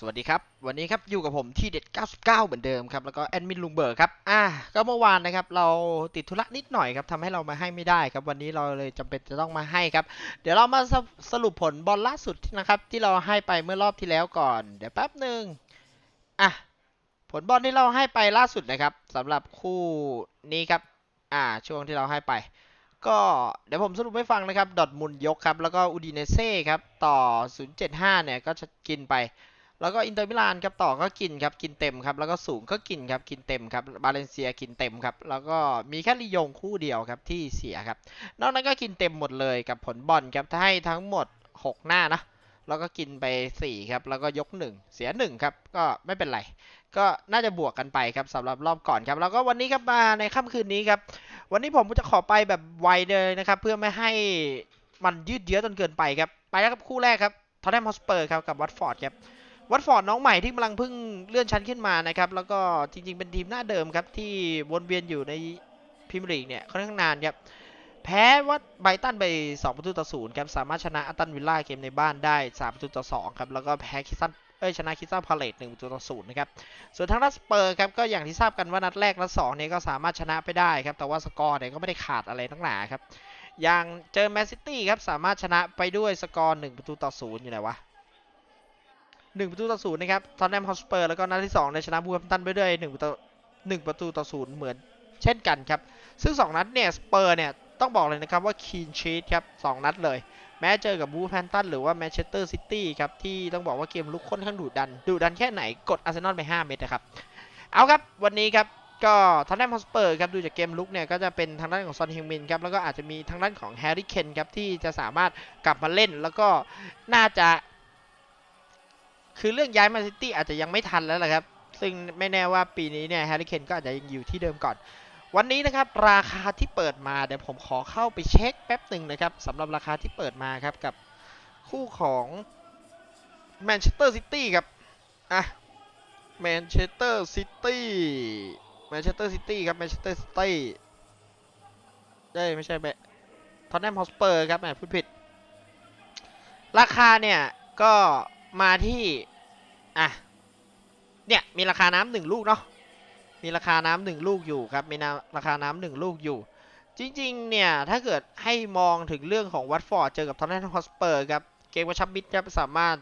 สวัสดีครับ วันนี้ครับอยู่กับผมที่เด็ด 99 เหมือนเดิมครับ แล้วก็แอดมินลุงเบิร์กครับ อ่าก็เมื่อวานนะครับ เราติดธุระนิดหน่อยครับทำให้เรามาให้ไม่ได้ครับ วันนี้เราเลยจำเป็นจะต้องมาให้ครับ เดี๋ยวเรามาสสรุปผลบอลล่าสุดนะครับ ที่เราให้ไปเมื่อรอบที่แล้วก่อน เดี๋ยวแป๊บหนึ่งอะ ผลบอลที่เราให้ไปล่าสุดนะครับสำหรับคู่นี้ครับ อ่า ช่วงที่เราให้ไป ก็เดี๋ยวผมสรุปให้ฟังนะครับ ดอทมุนยกครับ แล้วก็อูดิเนเซ่ครับ ต่อ 075 เนี่ย ก็จะกินไป แล้วก็อินเตอร์มิลานครับต่อก็กินครับกินเต็มครับแล้วก็สูงก็กินครับกินเต็มครับบาเลนเซียกินเต็มครับแล้วก็มีแค่ลียงคู่เดียวครับที่เสียครับนอกนั้นก็กินเต็มหมดเลยกับผลบอลครับถ้าให้ทั้งหมด 6 หน้านะแล้วก็กินไป4ครับแล้วก็ยก 1 เสีย1ครับก็ไม่เป็นไร ก็น่าจะบวกกันไปครับสำหรับรอบก่อนครับแล้วก็วันนี้ครับมาในค่ำคืนนี้ครับวันนี้ผมจะขอไปแบบไวเลยนะครับเพื่อไม่ให้มันยืดเยื้อจนเกินไปครับไปแล้วครับคู่แรกครับทอตแนมฮอสเปอร์ครับกับวัตฟอร์ดครับ วัตฟอร์ดน้องใหม่ที่กำลังเพิ่งเลื่อนชั้นขึ้นมานะครับ แล้วก็จริง ๆ เป็นทีมหน้าเดิมครับ ที่วนเวียนอยู่ในพรีเมียร์ลีกเนี่ยค่อนข้างนานครับแพ้วัดไบตันไป 2 ประตูต่อศูนย์ครับ สามารถชนะอัตตันวิลล่าเกมในบ้านได้ 3 ประตูต่อ 2 ครับ แล้วก็แพ้คิสซันเอ้ยชนะคิสซันพาเลต1ประตูต่อศูนย์นะครับ ส่วนทางด้านสเปอร์ครับ ก็อย่างที่ทราบกันว่านัดแรกนัดสองเนี่ยก็สามารถชนะไปได้ครับ แต่ว่าสกอร์เนี่ยก็ไม่ได้ขาดอะไรทั้งหนาครับ อย่างเจอแมนซิตี้ครับ สามารถชนะไปด้วยสกอร์1ประตูต่อศูนย์อยู่ไหนวะ หนึ่งประตูต่อศูนย์นะครับทอนแนมฮอสเปอร์แล้วก็นัดที่สองในชนะบูแฮมตันไปด้วยหนึ่งประตูหนึ่งประตูต่อศูนย์เหมือนเช่นกันครับ ซึ่งสองนัดเนี่ยสเปอร์เนี่ยต้องบอกเลยนะครับว่าคีนชีตครับสองนัดเลย แม้เจอกับบูแฮมตันหรือว่าแมนเชสเตอร์ซิตี้ครับที่ต้องบอกว่าเกมลุกค่อนข้างดุดันดุดันแค่ไหนกดอาร์เซนอลไป 5 เม็ดนะครับเอาครับวันนี้ครับก็ทอนแนมฮอสเปอร์ครับดูจากเกมลุกเนี่ยก็จะเป็นทางด้านของซอนฮิงมินครับแล้วก็อาจจะมีทางด้านของแฮร์รี่เคนครับที่จะสามารถกลับมาเล่น แล้วก็น่าจะ คือเรื่องย้ายมาซิตี้อาจจะยังไม่ทันแล้วแหละครับ ซึ่งไม่แน่ว่าปีนี้เนี่ยแฮร์รี่เคนก็อาจจะยังอยู่ที่เดิมก่อน วันนี้นะครับราคาที่เปิดมาเดี๋ยวผมขอเข้าไปเช็คแป๊บหนึ่งนะครับสำหรับราคาที่เปิดมาครับกับคู่ของแมนเชสเตอร์ซิตี้ครับ อะ แมนเชสเตอร์ซิตี้ แมนเชสเตอร์ซิตี้ครับ แมนเชสเตอร์ซิตี้ได้ไม่ใช่แมทอนแนมฮอสเปอร์ครับแหมพูดผิด ราคาเนี่ย ก็ มาที่อะเนี่ยมีราคาน้ำหนึ่งลูกเนาะมีราคาน้ำหนึ่งลูกอยู่ครับมีราคาน้ำหนึ่งลูกอยู่ จริงๆ เนี่ย ถ้าเกิดให้มองถึงเรื่องของวัตฟอร์ดเจอกับทอนแนมฮอสเปอร์ครับ เกมกระชับมิตรครับสามารถ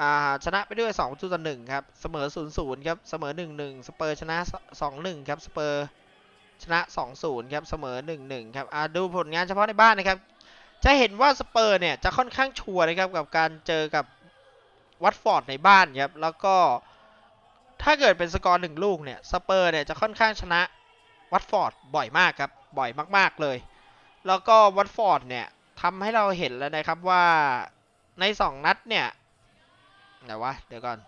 อ่าชนะไปด้วย2ประตูต่อ1ครับ เสมอ 0-0 ครับ เสมอ 1-1 สเปอร์ชนะ 2-1 ครับ สเปอร์ชนะ 2-0 ครับ เสมอ 1-1 ครับดูผลงานเฉพาะในบ้านนะครับ จะเห็นว่าสเปอร์เนี่ย จะค่อนข้างชัวร์นะครับกับการเจอกับ วัตฟอร์ดในบ้านครับแล้วก็ถ้าเกิดเป็นสกอร์หนึ่งลูกเนี่ยสเปอร์เนี่ยจะค่อนข้างชนะวัตฟอร์ดบ่อยมากครับบ่อยมากๆเลย แล้วก็วัตฟอร์ดเนี่ยทำให้เราเห็นแล้วนะครับว่าในสองนัดเนี่ยไหนวะเดี๋ยวก่อน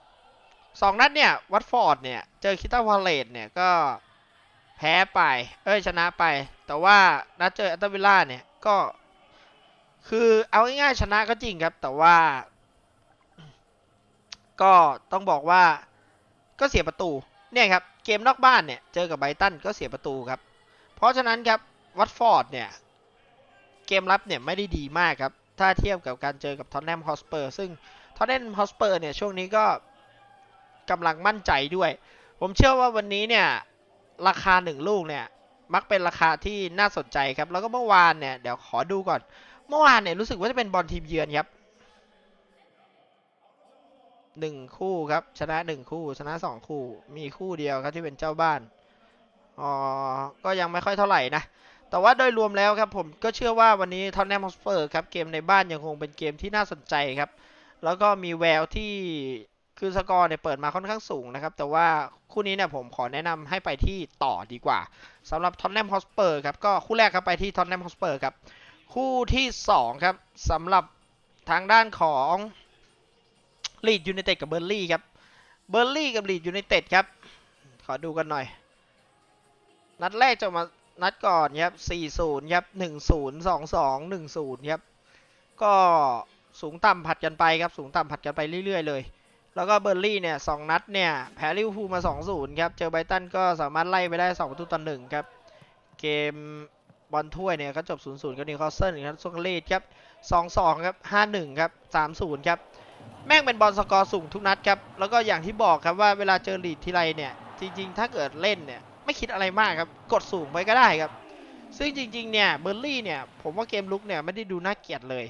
สองนัดเนี่ยวัตฟอร์ดเนี่ยเจอคิตาพาเลตเนี่ยก็แพ้ไปเอ้ยชนะไป แต่ว่านัดเจออตตวิลล่าเนี่ยก็คือเอาง่ายๆชนะก็จริงครับ แต่ว่า ก็ต้องบอกว่าก็เสียประตูเนี่ยครับเกมนอกบ้านเนี่ยเจอกับไบตันก็เสียประตูครับ เพราะฉะนั้นครับวัตฟอร์ดเนี่ยเกมรับเนี่ยไม่ได้ดีมากครับถ้าเทียบกับการเจอกับทอนแนมฮอสเปอร์ซึ่งทอนแนมฮอสเปอร์เนี่ยช่วงนี้ก็กำลังมั่นใจด้วย ผมเชื่อว่าวันนี้เนี่ยราคาหนึ่งลูกเนี่ยมักเป็นราคาที่น่าสนใจครับ แล้วก็เมื่อวานเนี่ยเดี๋ยวขอดูก่อน เมื่อวานเนี่ยรู้สึกว่าจะเป็นบอลทีมเยือนครับ หนึ่งคู่ครับ ชนะหนึ่งคู่ชนะสองคู่ มีคู่เดียวครับที่เป็นเจ้าบ้านอ๋อก็ยังไม่ค่อยเท่าไหร่นะ แต่ว่าโดยรวมแล้วครับผมก็เชื่อว่าวันนี้ทอนแนมฮอสเปอร์ครับเกมในบ้านยังคงเป็นเกมที่น่าสนใจครับ แล้วก็มีแววที่คือสกอร์เนี่ยเปิดมาค่อนข้างสูงนะครับ แต่ว่าคู่นี้เนี่ยผมขอแนะนำให้ไปที่ต่อดีกว่าสำหรับทอนแนมฮอสเปอร์ครับก็คู่แรกครับไปที่ทอนแนมฮอสเปอร์ครับคู่ที่2ครับสำหรับทางด้านของ ลีดยู i นเต็ดกับเบอร์ลี่ครับเบอร์ลี่กับลีดยู i นเต็ดครับ ขอดูกันหน่อย นัดแรกจะมานัดก่อนครับ 4-0 ครับ 1-0 2-2 1-0 ครับ ก็สูงต่ำผัดกันไปครับ สูงต่ำผัดกันไปเรื่อย ๆ เลย แล้วก็เบอร์ลี่เนี่ยสองนัดเนี่ย แพ้ลิเวอร์พูลมา 2-0 ครับ เจอไบรตันก็สามารถไล่ไปได้ 2 ประตูต่อ1ครับ เกมบอลถ้วยเนี่ยก็จบ 0-0 กับนิวคาสเซิลครับส่วนลีดครับ 2-2 ครับ 5-1 ครับ 3-0 ครับ แม่งเป็นบอลสกอร์สูงทุกนัดครับ แล้วก็อย่างที่บอกครับว่าเวลาเจอลีดทีไรเนี่ย จริง ๆ ถ้าเกิดเล่นเนี่ย ไม่คิดอะไรมากครับ กดสูงไปก็ได้ครับ ซึ่งจริง ๆ เนี่ย เบอร์ลี่เนี่ย ผมว่าเกมลุกเนี่ยไม่ได้ดูน่าเกลียดเลย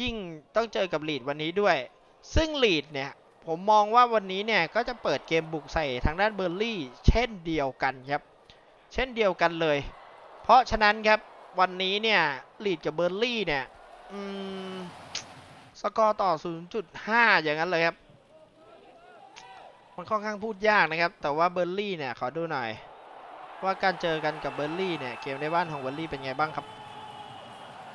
ยิ่งต้องเจอกับลีดวันนี้ด้วย ซึ่งลีดเนี่ย ผมมองว่าวันนี้เนี่ย ก็จะเปิดเกมบุกใส่ทางด้านเบอร์ลี่ เช่นเดียวกันครับ เช่นเดียวกันเลย เพราะฉะนั้นครับ วันนี้เนี่ย ลีดกับเบอร์ลี่เนี่ย อืม สกอร์ต่อ 0.5 อย่างนั้นเลยครับ มันค่อนข้างพูดยากนะครับ แต่ว่าเบอร์ลี่เนี่ย ขอดูหน่อย ว่าการเจอกันกับเบอร์ลี่เนี่ย เกมในบ้านของเบอร์ลี่เป็นไงบ้างครับ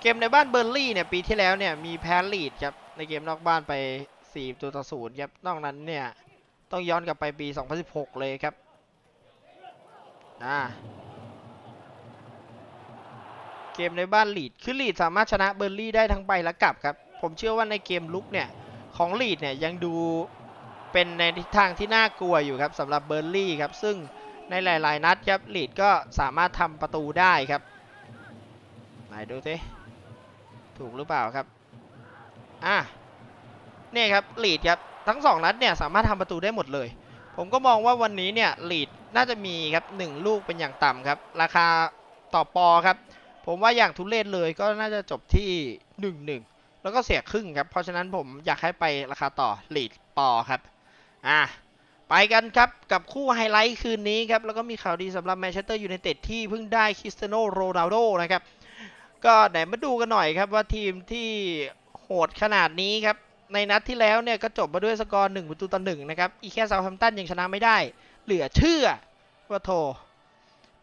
เกมในบ้านเบอร์ลี่เนี่ย ปีที่แล้วเนี่ย มีแพ้ลีดครับ ในเกมนอกบ้านไป4ตัวต่อ0ครับ นอกนั้นเนี่ย ต้องย้อนกลับไปปี 2016 เลยครับอ่าเกมในบ้านลีด คือลีดสามารถชนะเบอร์ลี่ได้ทั้งไปและกลับครับ ผมเชื่อว่าในเกมลุกเนี่ยของลีดเนี่ยยังดูเป็นในทิศทางที่น่ากลัวอยู่ครับสำหรับเบอร์ลี่ครับซึ่งในหลาย ๆ นัดครับลีดก็สามารถทำประตูได้ครับไหนดูสิถูกหรือเปล่าครับอะเนี่ยครับลีดครับทั้งสองนัดเนี่ยสามารถทำประตูได้หมดเลย ผมก็มองว่าวันนี้เนี่ยลีดน่าจะมีครับหนึ่งลูกเป็นอย่างต่ำครับ ราคาต่อปอครับ ผมว่าอย่างทุเรศเลยก็น่าจะจบที่หนึ่งหนึ่ง แล้วก็เสียครึ่งครับ เพราะฉะนั้นผมอยากให้ไปราคาต่อลีดปอครับ อะไปกันครับกับคู่ไฮไลท์คืนนี้ครับ แล้วก็มีข่าวดีสำหรับแมนเชสเตอร์ยูไนเต็ดที่เพิ่งได้คริสเตียโนโรนัลโดนะครับ ก็ไหนมาดูกันหน่อยครับว่าทีมที่โหดขนาดนี้ครับ ในนัดที่แล้วเนี่ยก็จบมาด้วยสกอร์1ประตูต่อ1นะครับ อีแค่เซาท์แฮมตันยังชนะไม่ได้ เหลือเชื่อว่าโท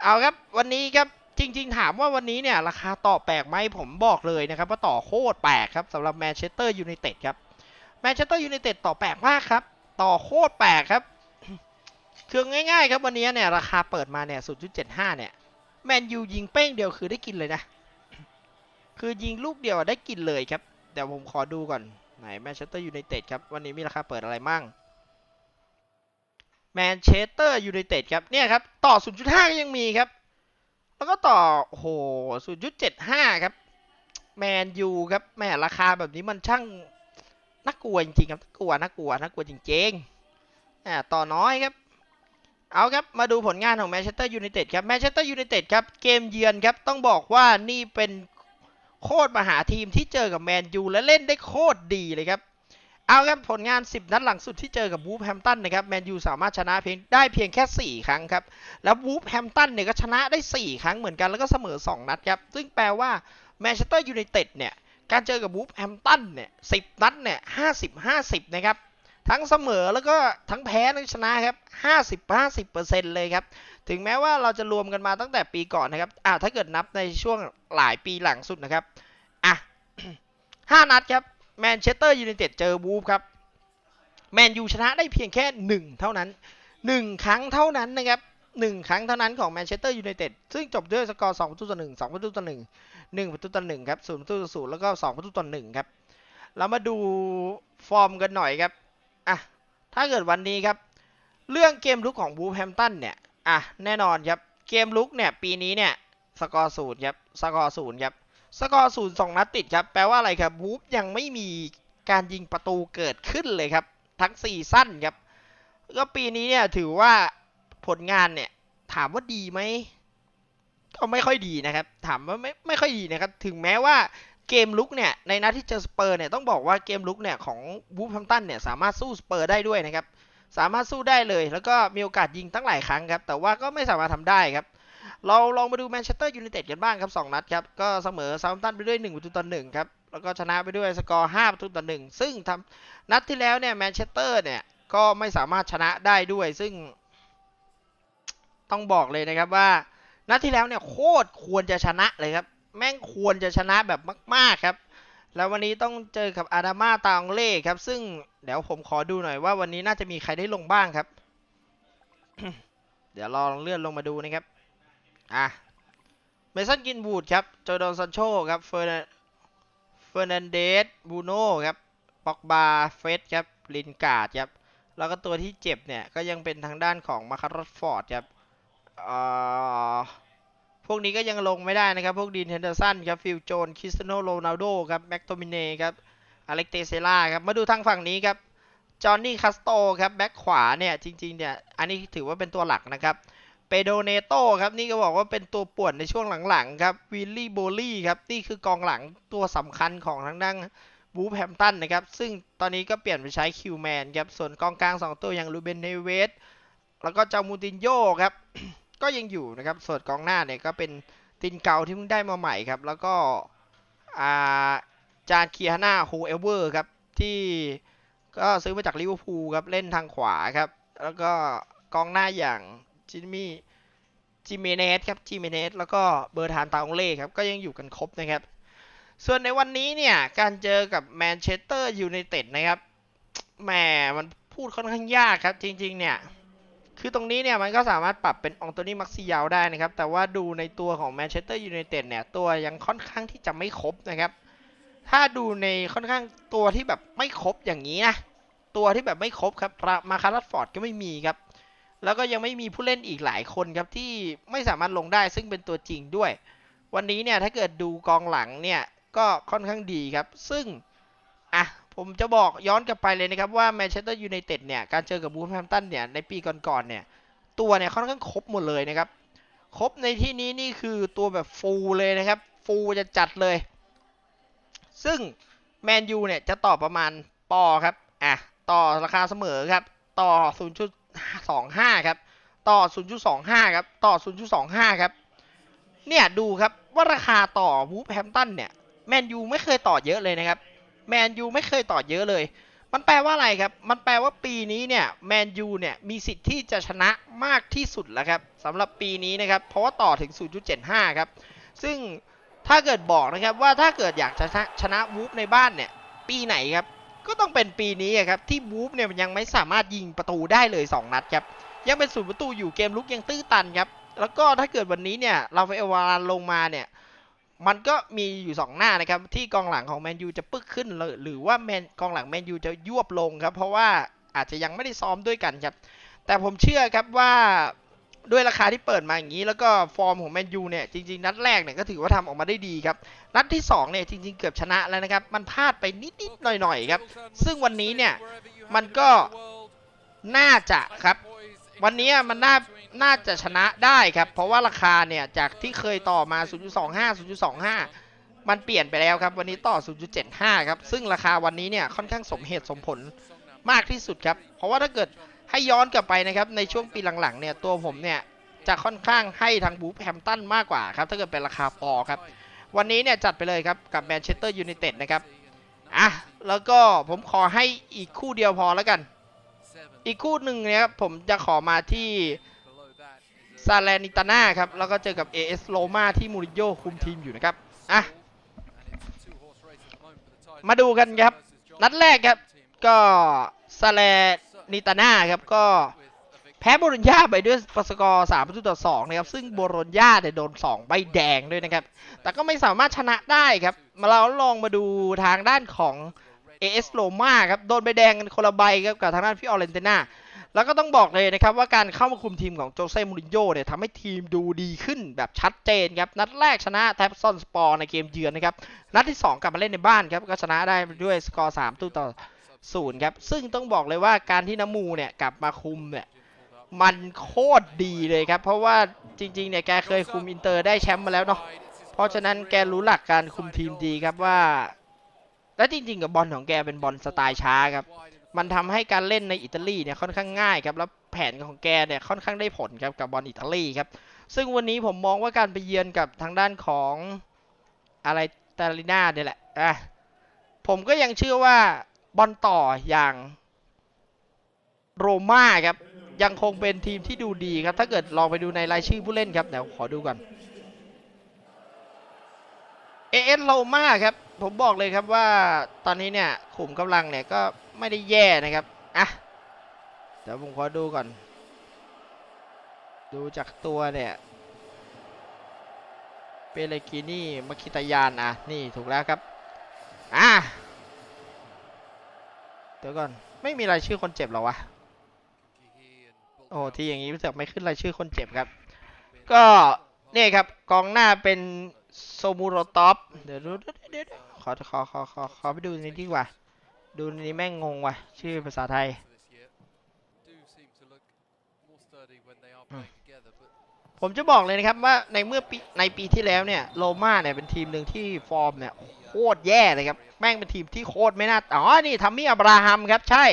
เอาครับวันนี้ครับ จริง ๆ ถามว่าวันนี้เนี่ย ราคาต่อแปลกไหมผมบอกเลยนะครับว่าต่อโคตรแปลกครับสำหรับแมนเชสเตอร์ยูไนเต็ดครับแมนเชสเตอร์ยูไนเต็ดต่อแปลกมากครับ ต่อโคตรแปลกครับคือง่าย ๆ ครับวันนี้เนี่ยราคาเปิดมาเนี่ย 0.75 เนี่ยแมนยูยิงเป้งเดียวคือได้กินเลยนะ คือยิงลูกเดียวได้กินเลยครับเดี๋ยวผมขอดูก่อนไหนแมนเชสเตอร์ยูไนเต็ดครับวันนี้มีราคาเปิดอะไรมั่งแมนเชสเตอร์ยูไนเต็ดครับเนี่ยครับต่อ 0.5 ก็ยังมีครับ แล้วก็ต่อโอ้โห0.75ครับ แมนยูครับแม่ราคาแบบนี้มันช่างน่ากลัวจริงๆครับน่ากลัวน่ากลัวน่ากลัวจริงๆอ่าต่อน้อยครับ เอาครับมาดูผลงานของแมนเชสเตอร์ยูไนเต็ดครับแมนเชสเตอร์ยูไนเต็ดครับเกมเยือนครับต้องบอกว่านี่เป็นโคตรมหาทีมที่เจอกับแมนยูและเล่นได้โคตรดีเลยครับ เอาครับผลงาน 10 นัดหลังสุดที่เจอกับวูฟแฮมตันนะครับแมนยูสามารถชนะเพียงได้เพียงแค่ 4 ครั้งครับ แล้ววูฟแฮมตันเนี่ยก็ชนะได้ 4 ครั้งเหมือนกันแล้วก็เสมอ 2 นัดครับ ซึ่งแปลว่าแมนเชสเตอร์ยูไนเต็ดเนี่ย การเจอกับวูฟแฮมตันเนี่ยสินัดเนี่ยห้าสิบห้าสิบนะครับ ทั้งเสมอแล้วก็ทั้งแพ้ทั้งชนะครับห้าสิบห้าสิบเปอร์เซ็นต์เลยครับ ถึงแม้ว่าเราจะรวมกันมาตั้งแต่ปีก่อนนะครับอ่าถ้าเกิดนับในช่วงหลายปีหลังสุดนะครับอะห้านัดครับ แมนเชสเตอร์ยูไนเต็ดเจอวูฟครับแมนยูชนะได้เพียงแค่หนึ่งเท่านั้นหนึ่งครั้งเท่านั้นนะครับหนึ่งครั้งเท่านั้นของแมนเชสเตอร์ยูไนเต็ดซึ่งจบด้วยสกอร์สองประตูต่อหนึ่งสองประตูต่อหนึ่งหนึ่งประตูต่อหนึ่งครับศูนย์ประตูต่อศูนย์แล้วก็สองประตูต่อหนึ่งครับเรามาดูฟอร์มกันหน่อยครับอะถ้าเกิดวันนี้ครับ เรื่องเกมลุกของบูแฮมตันเนี่ยอะแน่นอนครับเกมลุกเนี่ยปีนี้เนี่ยสกอร์ศูนย์ครับสกอร์ศูนย์ครับ สกอร์ศูนย์สองนัดติดครับ แปลว่าอะไรครับบูฟยังไม่มีการยิงประตูเกิดขึ้นเลยครับ ทั้งซีซั่นครับ ก็ปีนี้เนี่ยถือว่าผลงานเนี่ยถามว่าดีไหมก็ไม่ค่อยดีนะครับ ถามว่าไม่ไม่ค่อยดีนะครับ ถึงแม้ว่าเกมลุกเนี่ยในนัดที่เจอสเปอร์เนี่ยต้องบอกว่าเกมลุกเนี่ยของบูฟแฮมตันเนี่ยสามารถสู้สเปอร์ได้ด้วยนะครับ สามารถสู้ได้เลย แล้วก็มีโอกาสยิงตั้งหลายครั้งครับ แต่ว่าก็ไม่สามารถทำได้ครับ เราลองมาดูแมนเชสเตอร์ยูไนเต็ดกันบ้างครับ 2 นัดครับ ก็เสมอซาท์ตันไปด้วย1ประตูต่อ1ครับ แล้วก็ชนะไปด้วยสกอร์5ประตูต่อ1ซึ่งทำนัดที่แล้วเนี่ยแมนเชสเตอร์เนี่ยก็ไม่สามารถชนะได้ด้วย ซึ่ง ต้องบอกเลยนะครับว่า นัดที่แล้วเนี่ยโคตรควรจะชนะเลยครับ แม่งควรจะชนะแบบมาก ๆครับ แล้ววันนี้ต้องเจอกับอาดามาตาองเล่ครับ ซึ่งเดี๋ยวผมขอดูหน่อยว่าวันนี้น่าจะมีใครได้ลงบ้างครับ เดี๋ยวลองเลื่อนลงมาดูนะครับ อะเมสันกินบูดครับโจดอนซันโชครับเฟอร์เฟอร์นันเดสบูโน่ครับปอกบาเฟสครับลินกาดครับแล้วก็ตัวที่เจ็บเนี่ย ก็ยังเป็นทางด้านของมาคารอสฟอร์ดครับอ่อพวกนี้ก็ยังลงไม่ได้นะครับ พวกดีนเฮนเดอร์สันครับฟิลโจนคริสเตโนโรนัลโดครับแม็กโตมิเน่ครับอเล็กเตเซล่าครับมาดูทางฝั่งนี้ครับจอห์นนี่คัสโตครับแบ็คขวาเนี่ยจริงๆเนี่ยอันนี้ถือว่าเป็นตัวหลักนะครับ เปโดเนโตครับนี่ก็บอกว่าเป็นตัวป่วนในช่วงหลังๆครับวิลลี่โบลี่ครับนี่คือกองหลังตัวสำคัญของทางด้านบูแฮมตันนะครับ ซึ่งตอนนี้ก็เปลี่ยนไปใช้คิวแมนครับ ส่วนกองกลาง 2 ตัวอย่างลูเบนเนเวสแล้วก็เจ้ามูตินโยครับ ก็ยังอยู่นะครับ ส่วนกองหน้าเนี่ยก็เป็นตินเกาที่เพิ่งได้มาใหม่ครับ แล้วก็าจานเคียนาโฮเอเวอร์ครับ ที่ก็ซื้อมาจากลิเวอร์พูลครับ เล่นทางขวาครับ แล้วก็กองหน้าอย่าง จิมมี่จิเมเนสครับจิเมเนสแล้วก็เบอร์ทานตาองเล่ครับก็ยังอยู่กันครบนะครับ ส่วนในวันนี้เนี่ยการเจอกับแมนเชสเตอร์ยูไนเต็ดนะครับแหมมันพูดค่อนข้างยากครับ จริง ๆ เนี่ย คือตรงนี้เนี่ยมันก็สามารถปรับเป็นองโตนี่มักซิยาวได้นะครับ แต่ว่าดูในตัวของแมนเชสเตอร์ยูไนเต็ดเนี่ยตัวยังค่อนข้างที่จะไม่ครบนะครับ ถ้าดูในค่อนข้างตัวที่แบบไม่ครบอย่างนี้นะตัวที่แบบไม่ครบครับมาคารัสฟอร์ดก็ไม่มีครับ แล้วก็ยังไม่มีผู้เล่นอีกหลายคนครับที่ไม่สามารถลงได้ซึ่งเป็นตัวจริงด้วย วันนี้เนี่ยถ้าเกิดดูกองหลังเนี่ยก็ค่อนข้างดีครับ ซึ่งอะผมจะบอกย้อนกลับไปเลยนะครับว่าแมนเชสเตอร์ยูไนเต็ดเนี่ยการเจอกับบูฟแฮมตันเนี่ยในปีก่อนๆเนี่ยตัวเนี่ยค่อนข้างครบหมดเลยนะครับ ครบในที่นี้นี่คือตัวแบบฟูลเลยนะครับ ฟูลจะจัดเลย ซึ่งแมนยูเนี่ยจะต่อประมาณปอครับอะต่อราคาเสมอครับ ต่อ 0.25 ครับ ต่อ 0.25 ครับ ต่อ 0.25 ครับ เนี่ยดูครับว่าราคาต่อวูฟแฮมตันเนี่ยแมนยูไม่เคยต่อเยอะเลยนะครับ แมนยูไม่เคยต่อเยอะเลย มันแปลว่าอะไรครับ มันแปลว่าปีนี้เนี่ยแมนยูเนี่ยมีสิทธิ์ที่จะชนะมากที่สุดแล้วครับสำหรับปีนี้นะครับ เพราะว่าต่อถึง 0.75 ครับ ซึ่งถ้าเกิดบอกนะครับว่าถ้าเกิดอยากจะชนะชนะวูฟในบ้านเนี่ยปีไหนครับ ก็ต้องเป็นปีนี้ครับที่วูฟเนี่ยมันยังไม่สามารถยิงประตูได้เลย 2 นัดครับยังเป็นศูนย์ประตูอยู่เกมลุกยังตื้อตันครับแล้วก็ถ้าเกิดวันนี้เนี่ยเราไปเอวารานลงมาเนี่ยมันก็มีอยู่ 2 หน้านะครับที่กองหลังของแมนยูจะปึ๊กขึ้นเลยหรือว่าแมนกองหลังแมนยูจะยวบลงครับเพราะว่าอาจจะยังไม่ได้ซ้อมด้วยกันครับแต่ผมเชื่อครับว่า ด้วยราคาที่เปิดมาอย่างนี้ แล้วก็ฟอร์มของแมนยูเนี่ยจริงๆ นัดแรกเนี่ยก็ถือว่าทำออกมาได้ดีครับ นัดที่2เนี่ยจริงๆ เกือบชนะแล้วนะครับ มันพลาดไปนิดๆ หน่อยๆ ครับ ซึ่งวันนี้เนี่ยมันก็น่าจะครับ วันนี้มันน่าน่าจะชนะได้ครับ เพราะว่าราคาเนี่ยจากที่เคยต่อมา 0.25 0.25มันเปลี่ยนไปแล้วครับ วันนี้ต่อ 0.75 ครับ ซึ่งราคาวันนี้เนี่ยค่อนข้างสมเหตุสมผลมากที่สุดครับ เพราะว่าถ้าเกิด ให้ย้อนกลับไปนะครับในช่วงปีหลังๆเนี่ยตัวผมเนี่ยจะค่อนข้างให้ทางบูแฮมตันมากกว่าครับถ้าเกิดเป็นราคาปอครับ วันนี้เนี่ยจัดไปเลยครับกับแมนเชสเตอร์ยูไนเต็ดนะครับอะแล้วก็ผมขอให้อีกคู่เดียวพอแล้วกัน อีกคู่หนึ่งเนี่ยครับผมจะขอมาที่ซาเลนิตาน่าครับแล้วก็เจอกับ AS โ o มาที่มูริโญ่คุมทีมอยู่นะครับอะมาดูกันครับ นัดแรกครับก็ซาเล นิตาน่าครับก็แพ้โบโรญญาไปด้วยสกอร์3ประตูต่อ2นะครับซึ่งโบโรญญาเนี่ยโดน2ใบแดงด้วยนะครับ แต่ก็ไม่สามารถชนะได้ครับ มาเราลองมาดูทางด้านของ AS โ o มาครับโดนใบแดงกันคนละใบครับกับทางด้านพี่ออเรนติน่าแล้วก็ต้องบอกเลยนะครับว่าการเข้ามาคุมทีมของโจเซ่มูรินโญ่เนี่ยทำให้ทีมดูดีขึ้นแบบชัดเจนครับ นัดแรกชนะแทปซอนสปอร์ในเกมเยือนนะครับ นัดที่ 2 กลับมาเล่นในบ้านครับ ก็ชนะได้ด้วยสกอร์3ตู้ต่อ ศูนย์ครับ ซึ่งต้องบอกเลยว่าการที่น้ำมูเนี่ยกลับมาคุมเนี่ยมันโคตรดีเลยครับ เพราะว่าจริงๆเนี่ยแกเคยคุมอินเตอร์ได้แชมป์มาแล้วเนาะเพราะฉะนั้นแกรู้หลักการคุมทีมดีครับว่า และจริงๆกับบอลของแกเป็นบอลสไตล์ช้าครับ มันทำให้การเล่นในอิตาลีเนี่ยค่อนข้างง่ายครับแล้วแผนของแกเนี่ยค่อนข้างได้ผลครับกับบอลอิตาลีครับซึ่งวันนี้ผมมองว่าการไปเยือนกับทางด้านของอะไรตาลิน่าเนี่ยแหละอะผมก็ยังเชื่อว่า บอลต่ออย่างโรม่าครับยังคงเป็นทีมที่ดูดีครับ ถ้าเกิดลองไปดูในรายชื่อผู้เล่นครับเดี๋ยวขอดูก่อนเอเอสโรม่าครับ ผมบอกเลยครับว่าตอนนี้เนี่ยขุมกำลังเนี่ยก็ไม่ได้แย่นะครับอะเดี๋ยวผมขอดูก่อน ดูจากตัวเนี่ยเปเลกินี่มาคิตายานอะนี่ถูกแล้วครับอะ เดี๋ยวก่อน ไม่มีรายชื่อคนเจ็บหรอวะ โอ้ที่อย่างนี้รู้สึกไม่ขึ้นรายชื่อคนเจ็บครับ ก็เนี่ยครับกองหน้าเป็นโซมูโรตอปเดี๋ยวดูเดี๋ยวเดี๋ยวเดี๋ยวขอขอขอขอขอไปดูในนี้ดีกว่า ดูในนี้แม่งงงว่ะ ชื่อภาษาไทยผมจะบอกเลยนะครับว่าในเมื่อปีในปีที่แล้วเนี่ยโรม่าเนี่ยเป็นทีมหนึ่งที่ฟอร์มเนี่ยโคตรแย่เลยครับ แม่งเป็นทีมที่โคตรไม่น่า อ๋อ นี่ทัมมี่อับราฮัมครับ ใช่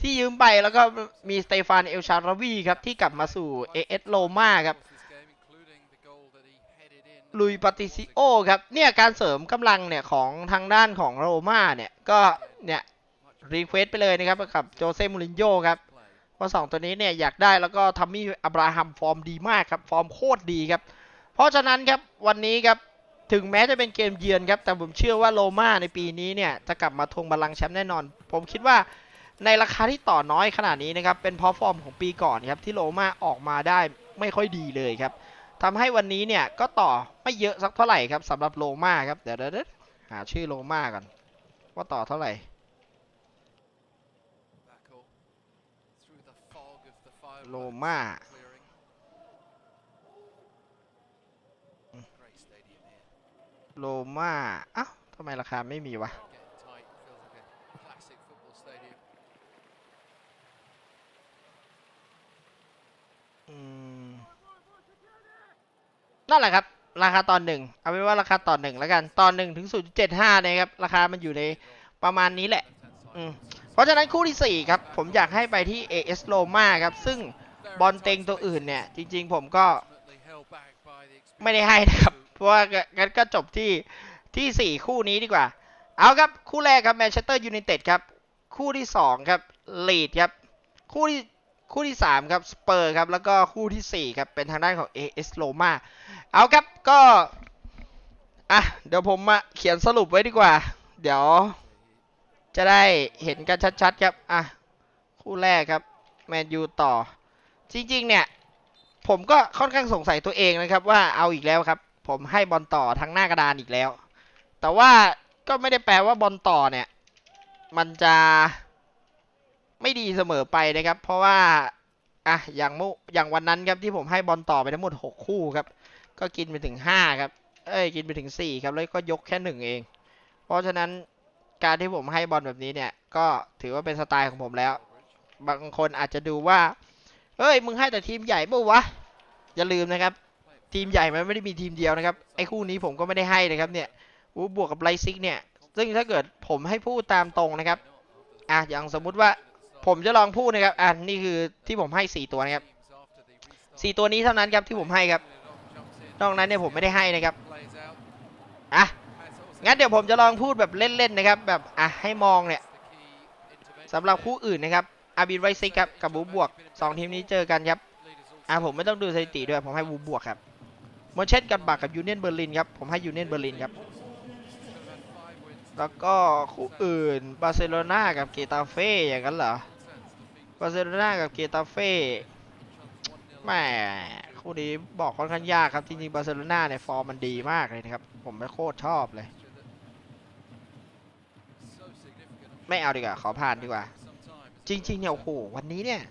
ที่ยืมไปแล้วก็มีสเตฟานเอลชาราวีครับ ที่กลับมาสู่เอเอสโรม่าครับลุยปาติซิโอครับ เนี่ยการเสริมกำลังเนี่ยของทางด้านของโรม่าเนี่ย ก็เนี่ยรีเควสไปเลยนะครับกับโจเซมูรินโญ่ครับว่าสองตัวนี้เนี่ยอยากได้แล้วก็ทัมมี่อับราฮัมฟอร์มดีมากครับ ฟอร์มโคตรดีครับ เพราะฉะนั้นครับวันนี้ครับ ถึงแม้จะเป็นเกมเยือนครับ แต่ผมเชื่อว่าโรมาในปีนี้เนี่ยจะกลับมาทวงบัลลังก์แชมป์แน่นอน ผมคิดว่าในราคาที่ต่อน้อยขนาดนี้นะครับ เป็นเพราะฟอร์มของปีก่อนครับที่โรมาออกมาได้ไม่ค่อยดีเลยครับทำให้วันนี้เนี่ยก็ต่อไม่เยอะสักเท่าไหร่ครับสำหรับโรมาครับเดี๋ยวเดี๋ยวหาชื่อโรมาก่อนว่าต่อเท่าไหร่โรม่า โรม่าเอ้าทำไมราคาไม่มีวะ นั่นแหละครับ ราคาตอนหนึ่งเอาเป็นว่าราคาตอนหนึ่งแล้วกัน ตอนหนึ่งถึงศูนย์เจ็ดห้านะครับ ราคามันอยู่ในประมาณนี้แหละ อืม เพราะฉะนั้นคู่ที่สี่ครับ ผมอยากให้ไปที่ AS Roma ครับ ซึ่งบอลเต็งตัวอื่นเนี่ย จริง ๆ ผมก็ไม่ได้ให้นะครับ ราะว่างั้นก็จบที่ที่สี่คู่นี้ดีกว่า เอาครับ คู่แรกครับแมนเชสเตอร์ยูไนเต็ดครับ คู่ที่สองครับลีดครับ คู่ที่คู่ที่สามครับสเปอร์ครับ แล้วก็คู่ที่สี่ครับ เป็นทางด้านของ AS Roma เอาครับก็อะเดี๋ยวผมมาเขียนสรุปไว้ดีกว่า เดี๋ยว จะได้เห็นกันชัดๆครับอะคู่แรกครับแมนยูต่อ จริงๆเนี่ย ผมก็ค่อนข้างสงสัยตัวเองนะครับว่าเอาอีกแล้วครับ ผมให้บอลต่อทั้งหน้ากระดานอีกแล้ว แต่ว่าก็ไม่ได้แปลว่าบอลต่อเนี่ย มันจะไม่ดีเสมอไปนะครับ เพราะว่าอะอย่างเมื่ออย่างวันนั้นครับที่ผมให้บอลต่อไปทั้งหมด 6 คู่ครับ ก็กินไปถึง 5 ครับ เอ้ยกินไปถึง 4 ครับแล้วก็ยกแค่หนึ่งเอง เพราะฉะนั้นการที่ผมให้บอลแบบนี้เนี่ย ก็ถือว่าเป็นสไตล์ของผมแล้ว บางคนอาจจะดูว่าเฮ้ยมึงให้แต่ทีมใหญ่เปล่าวะอย่าลืมนะครับ ทีมใหญ่มันไม่ได้มีทีมเดียวนะครับ ไอ้คู่นี้ผมก็ไม่ได้ให้นะครับเนี่ยวูบวกกับไลซิกเนี่ย ซึ่งถ้าเกิดผมให้พูดตามตรงนะครับ อะอย่างสมมุติว่าผมจะลองพูดนะครับ อะนี่คือที่ผมให้สี่ตัวนะครับสี่ตัวนี้เท่านั้นครับที่ผมให้ครับ นอกนั้นเนี่ยผมไม่ได้ให้นะครับ อะ งั้นเดี๋ยวผมจะลองพูดแบบเล่นๆนะครับ แบบอะให้มองเนี่ยสำหรับคู่อื่นนะครับอาบินไวซิกครับกับบูบวกสองทีมนี้เจอกันครับ อะผมไม่ต้องดูสถิติด้วยผมให้บูบวกครับ เหมือนเช่นกันบักกับยูเนียนเบอร์ลินครับ ผมให้ยูเนียนเบอร์ลินครับ แล้วก็คู่อื่นบาร์เซโลนากับเกตาเฟ่อย่างนั้นเหรอบาร์เซโลนากับเกตาเฟ่แหม่คู่นี้บอกค่อนข้างยากครับจริงๆบาร์เซโลนาเนี่ยฟอร์มมันดีมากเลยนะครับ ผมไม่โคตรชอบเลย ไม่เอาดีกว่า ขอผ่านดีกว่า จริงๆเนี่ยโอ้โหวันนี้เนี่ย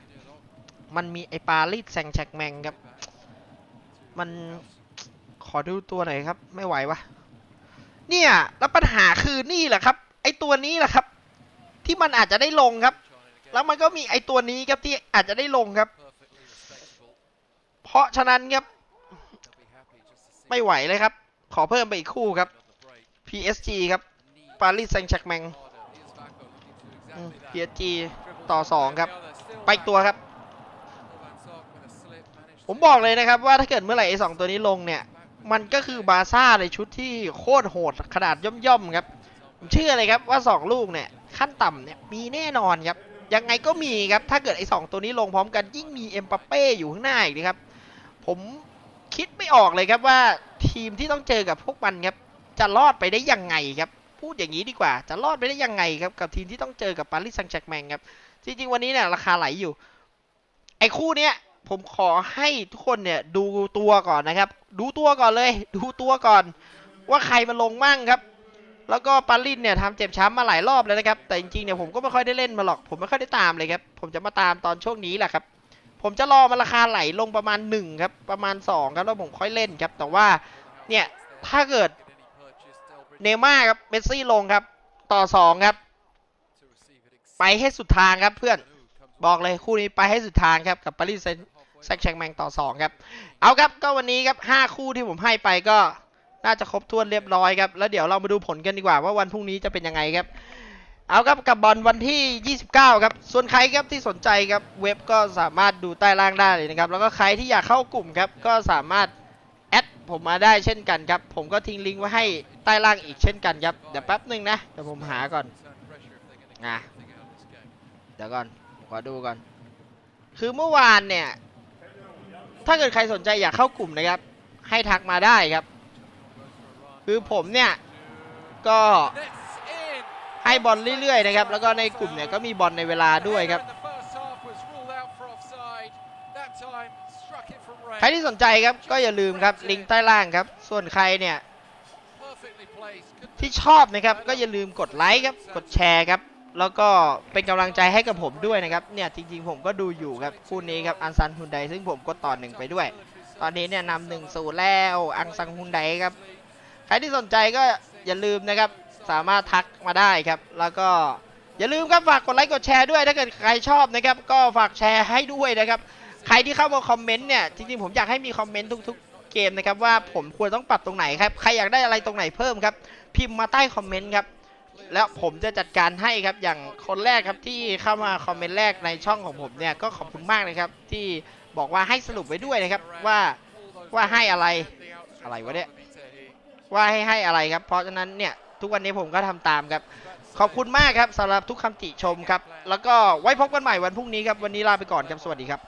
มันมีไอปารีสแซงแชกแมงครับ มัน อดูตัวหน่อยครับ ไม่ไหววะเนี่ย แล้วปัญหาคือนี่แหละครับ ไอตัวนี้แหละครับ ที่มันอาจจะได้ลงครับ แล้วมันก็มีไอตัวนี้ครับที่อาจจะได้ลงครับ เพราะฉะนั้นครับ ไม่ไหวเลยครับ ขอเพิ่มไปอีกคู่ครับ PSG ครับปารีสแซงต์แชกแมง PSG ต่อสองครับ ไปตัวครับ ผมบอกเลยนะครับว่าถ้าเกิดเมื่อไหร่ไอสองตัวนี้ลงเนี่ย มันก็คือบาซ่าในชุดที่โคตรโหดขนาดย่อมๆครับเชื่อเลยครับว่า 2 ลูกเนี่ยขั้นต่ำเนี่ยมีแน่นอนครับยังไงก็มีครับถ้าเกิดไอ้สองตัวนี้ลงพร้อมกันยิ่งมีเอ็มบัปเป้อยู่ข้างหน้าอีกนะครับ ผมคิดไม่ออกเลยครับว่าทีมที่ต้องเจอกับพวกมันครับจะรอดไปได้ยังไงครับพูดอย่างนี้ดีกว่าจะรอดไปได้ยังไงครับกับทีมที่ต้องเจอกับปารีสแซงต์แชร์กแมงครับจริงๆวันนี้เนี่ยราคาไหลอยู่ ไอ้คู่เนี้ย ผมขอให้ทุกคนเนี่ยดูตัวก่อนนะครับ ดูตัวก่อนเลย ดูตัวก่อน ว่าใครมาลงมั่งครับ แล้วก็ปาลินเนี่ยทำเจ็บช้ำมาหลายรอบแล้วนะครับ แต่จริงๆเนี่ยผมก็ไม่ค่อยได้เล่นมาหรอก ผมไม่ค่อยได้ตามเลยครับ ผมจะมาตามตอนช่วงนี้แหละครับ ผมจะรอมาราคาไหลลงประมาณ1ครับประมาณ2ครับแล้วผมค่อยเล่นครับ แต่ว่าเนี่ยถ้าเกิดเนย์ม่าครับเมสซี่ลงครับ ต่อสองครับ ไปให้สุดทางครับเพื่อน บอกเลยคู่นี้ไปให้สุดทางครับกับปารีสเซน halfway แซกแชงแมงต่อสองครับ เอาครับก็วันนี้ครับห้าคู่ที่ผมให้ไปก็น่าจะครบถ้วนเรียบร้อยครับ แล้วเดี๋ยวเรามาดูผลกันดีกว่าว่าวันพรุ่งนี้จะเป็นยังไงครับ เอาครับกับบอลวันที่ 29 ครับ ส่วนใครครับที่สนใจครับเว็บก็สามารถดูใต้ล่างได้เลยนะครับ แล้วก็ใครที่อยากเข้ากลุ่มครับก็สามารถแอดผมมาได้เช่นกันครับ ผมก็ทิ้งลิงก์ไว้ให้ใต้ล่างอีกเช่นกันครับ เดี๋ยวแป๊บหนึ่งนะ เดี๋ยวผมหาก่อนเดี๋ยวก่อน ขอดูก่อน คือเมื่อวานเนี่ย ถ้าเกิดใครสนใจอยากเข้ากลุ่มนะครับ ให้ทักมาได้ครับ คือผมเนี่ย ก็ให้บอลเรื่อยๆนะครับ แล้วก็ในกลุ่มเนี่ยก็มีบอลในเวลาด้วยครับ ใครที่สนใจครับก็อย่าลืมครับลิงก์ใต้ล่างครับ ส่วนใครเนี่ยที่ชอบนะครับก็อย่าลืมกดไลค์ครับ กดแชร์ครับ แล้วก็เป็นกำลังใจให้กับผมด้วยนะครับ เนี่ยจริงๆผมก็ดูอยู่ครับคู่นี้ครับอันซันฮุนไดซึ่งผมก็ต่อหนึ่งไปด้วย ตอนนี้เนี่ยนำหนึ่งศูนย์แล้วอังซังฮุนไดครับ ใครที่สนใจก็อย่าลืมนะครับ สามารถทักมาได้ครับ แล้วก็อย่าลืมครับฝากกดไลค์กดแชร์ด้วยถ้าเกิดใครชอบนะครับ ก็ฝากแชร์ให้ด้วยนะครับ ใครที่เข้ามาคอมเมนต์เนี่ยจริงๆผมอยากให้มีคอมเมนต์ทุกๆ เกมนะครับว่าผมควรต้องปรับตรงไหนครับใครอยากได้อะไรตรงไหนเพิ่มครับ พิมพ์มาใต้คอมเมนต์ครับ แล้วผมจะจัดการให้ครับอย่างคนแรกครับที่เข้ามาคอมเมนต์แรกในช่องของผมเนี่ยก็ขอบคุณมากเลยครับ ที่บอกว่าให้สรุปไว้ด้วยนะครับว่าว่าให้อะไรอะไรวะเนี่ยว่าให้ให้อะไรครับ เพราะฉะนั้นเนี่ยทุกวันนี้ผมก็ทำตามครับ ขอบคุณมากครับสำหรับทุกคำติชมครับ แล้วก็ไว้พบกันใหม่วันพรุ่งนี้ครับ วันนี้ลาไปก่อนครับ สวัสดีครับ